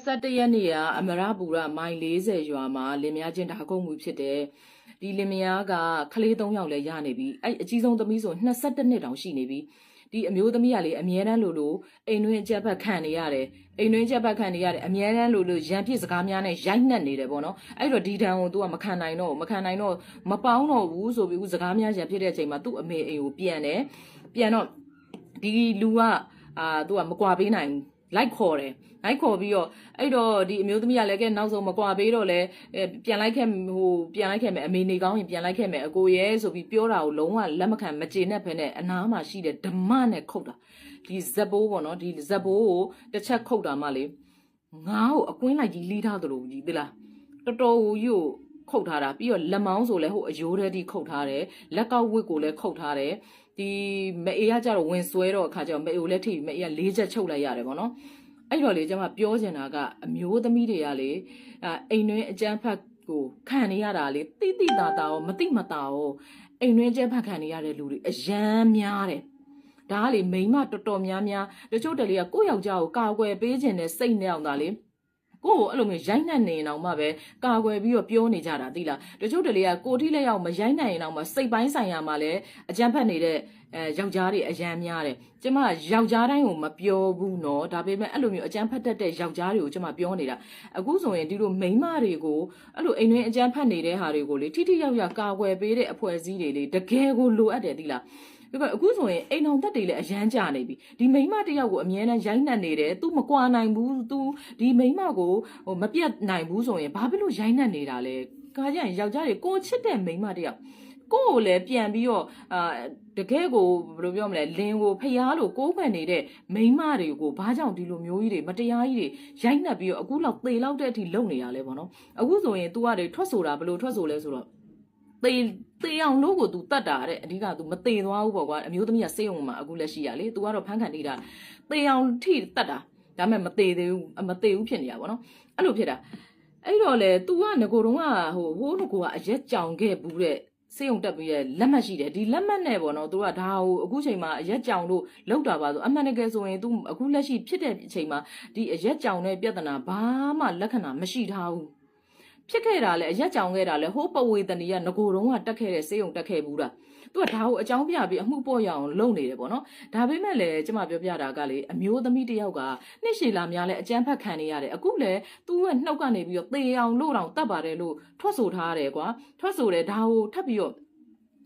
21ရက်နေ့ကအမရပူရမိုင်40ရွာမှာလင်မယားချင်းဓာကုံမှုဖြစ်တယ်ဒီလင်မယားကကလေး3ယောက်လည်းရနေပြီအဲ့အကြီးဆုံးသမီးဆို22နှစ်တောင်ရှိနေပြီဒီအမျိုးသမီးကလေအမြဲတမ်းလို့လို့အိမ်တွင်းအကြက်ဖက်ခံနေရတယ်အိမ်တွင်းအကြက်ဖက်ခံနေရတယ်အမြဲတမ်းလို့လို့ရန်ဖြစ်စကားများနဲ့ရိုက်နှက်နေတယ်ပေါ့နော်အဲ့တော့ဒီတန်ကို तू ကမခံနိုင်တော့ဘူးမခံနိုင်တော့မပေါင်းတော့ဘူးဆိုပြီးဦးစကားများရန်ဖြစ်တဲ့အချိန်မှာသူ့အမေအိမ်ကိုပြန်တယ်ပြန်တော့ဒီလူကအာ तू ကမကွာပေးနိုင်ဘူး လိုက်ခေါ်တယ်လိုက်ခေါ်ပြီးတော့အဲ့တော့ဒီအမျိုးသမီးကလည်းကဲနောက်ဆုံးမကွာပေးတော့လဲအဲပြန်လိုက်ခဲ့ဟိုပြန်လိုက်ခဲ့မယ်အမေနေကောင်းရင်ပြန်လိုက်ခဲ့မယ်အကိုရဲ့ဆိုပြီးပြောတာကိုလုံးဝလက်မခံမကျေနပ်ဖ ೇನೆ အနားမှာရှိတဲ့ဓမ္မနဲ့ခုတ်တာဒီဇက်ဘိုးပေါ့နော်ဒီဇက်ဘိုးကိုတစ်ချက်ခုတ်တာမှလေငါ့ကိုအကွင်းလိုက်ကြီးလီးထားသလိုကြီးသလားတော်တော်ဟိုယူ ခုတ်ထားတာပြီးတော့လက်မောင်းဆိုလဲဟိုအယိုးတဲ့တိခုတ်ထားတယ်လက်ကောက်ဝစ်ကိုလည်းခုတ်ထားတယ်ဒီမအေးကကြတော့ဝင်ဆွဲတော့အခါကျတော့မအေးကိုလည်းထိမအေးကလေးချက်ချုပ်လိုက်ရတယ်ပေါ့နော်အဲ့တော့လေကျွန်မပြောချင်တာကအမျိုးသမီးတွေကလေအာအိမ်တွင်းအကျန်းဖတ်ကိုခံနေရတာလေတိတိတာတာရောမတိမတာရောအိမ်တွင်းအကျန်းဖတ်ခံနေရတဲ့လူတွေအယမ်းများတယ်ဒါကလေမိန်းမတော်တော်များများတချို့တလေကကိုယ့်ယောက်ျားကိုကာကွယ်ပေးခြင်းနဲ့စိတ်နဲ့အောင်တာလေ ကိုယ့်ကိုအဲ့လိုမျိုးရိုက်နှက်နေရင်တော့မှပဲကာကွယ်ပြီးတော့ပြောနေကြတာသိလားတချို့တလေကကိုတိလက်ရောက်မရိုက်နိုင်ရင်တော့မှစိတ်ပိုင်းဆိုင်ရာမှာလည်းအကြမ်းဖက်နေတဲ့အဲယောက်ျားတွေအယမ်းများတယ်ကျမယောက်ျားတိုင်းကိုမပြောဘူးเนาะဒါပေမဲ့အဲ့လိုမျိုးအကြမ်းဖက်တတ်တဲ့ယောက်ျားတွေကိုကျမပြောနေတာအခုဆိုရင်ဒီလိုမိန်းမတွေကိုအဲ့လိုအိမ်တွင်းအကြမ်းဖက်နေတဲ့ဟာတွေကိုလေထိထိရောက်ရောက်ကာကွယ်ပေးတဲ့အဖွဲ့အစည်းတွေလေတကယ်ကိုလိုအပ်တယ်သိလားဒါ ပြီးတော့အခုဆိုရင်အိမ်အောင်သက်တွေလည်းအရန်ကြနေပြီဒီမိန်းမတယောက်ကိုအမြဲတမ်းရိုက်နှက်နေတယ်သူမကွာနိုင်ဘူးသူဒီမိန်းမကိုဟိုမပြတ်နိုင်ဘူးဆိုရင်ဘာဖြစ်လို့ရိုက်နှက်နေတာလဲကားကြရင်ယောက်ျားတွေကိုချစ်တဲ့မိန်းမတယောက်ကိုကိုလည်းပြန်ပြီးတော့အာတကယ်ကိုဘယ်လိုပြောမလဲလင်းကိုဖျားလို့ကိုးကွယ်နေတဲ့မိန်းမတွေကိုဘာကြောင့်ဒီလိုမျိုးကြီးတွေမတရားကြီးတွေရိုက်နှက်ပြီးတော့အခုလောက်သေလောက်တဲ့အထိလုပ်နေရလဲပေါ့နော်အခုဆိုရင် तू ကတွေထွက်ဆိုတာဘယ်လိုထွက်ဆိုလဲဆိုတော့ သေသေအောင်လို့ကို तू တတ်တာတဲ့အဓိက तू မသေသွားဘူးပေါ့ကွာအမျိုးသမီးကစေးုံမှာအခုလက်ရှိရလေ तू ကတော့ဖမ်းခံနေတာသေအောင်ထိတတ်တာဒါပေမဲ့မသေးသေးဘူးအမသေးဘူးဖြစ်နေတာပေါ့နော်အဲ့လိုဖြစ်တာအဲ့တော့လေ तू ကငကိုတုံးကဟိုဟိုးငကိုကအရက်ကြောင်ခဲ့ဘူးတဲ့စေုံတက်ပြီးရဲ့လက်မှတ်ရှိတယ်ဒီလက်မှတ်နဲ့ပေါ့နော်သူကဒါဟိုအခုချိန်မှာအရက်ကြောင်တို့လောက်တာပါဆိုအမှန်တကယ်ဆိုရင် तू အခုလက်ရှိဖြစ်တဲ့အချိန်မှာဒီအရက်ကြောင်တဲ့ပြဿနာဘာမှလက္ခဏာမရှိထားဘူး ဖြစ်ခဲ့တာလဲအရက်ကြောင်ခဲ့တာလဲဟိုးပဝေတနီကငကိုတုံးကတက်ခဲ့တဲ့စေးုံတက်ခဲ့ဘူးလားသူကဒါကိုအကြောင်းပြပြီးအမှုပေါ့ရအောင်လုပ်နေတယ်ပေါ့နော်ဒါပေမဲ့လည်းကျမပြောပြတာကလေအမျိုးသမီးတစ်ယောက်ကနှစ်ရှည်လာများလဲအကြမ်းဖက်ခံနေရတယ်အခုလဲသူကနှုတ်ကနေပြီးတော့သေအောင်လို့တောင်တတ်ပါတယ်လို့ထွက်ဆိုထားရတယ်ကွာထွက်ဆိုတယ်ဒါကိုထပ်ပြီးတော့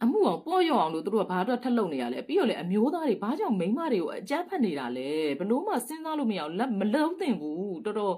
အမှုအောင်ပေါ့ရော့အောင်လို့သူတို့ကဘာအတွက်ထက်လုံနေရလဲပြီးတော့လေအမျိုးသားတွေဘာကြောင့်မိန်းမတွေကိုအကြမ်းဖက်နေတာလဲဘလို့မှစဉ်းစားလို့မရအောင်လက်မလုံးသင့်ဘူးတော်တော်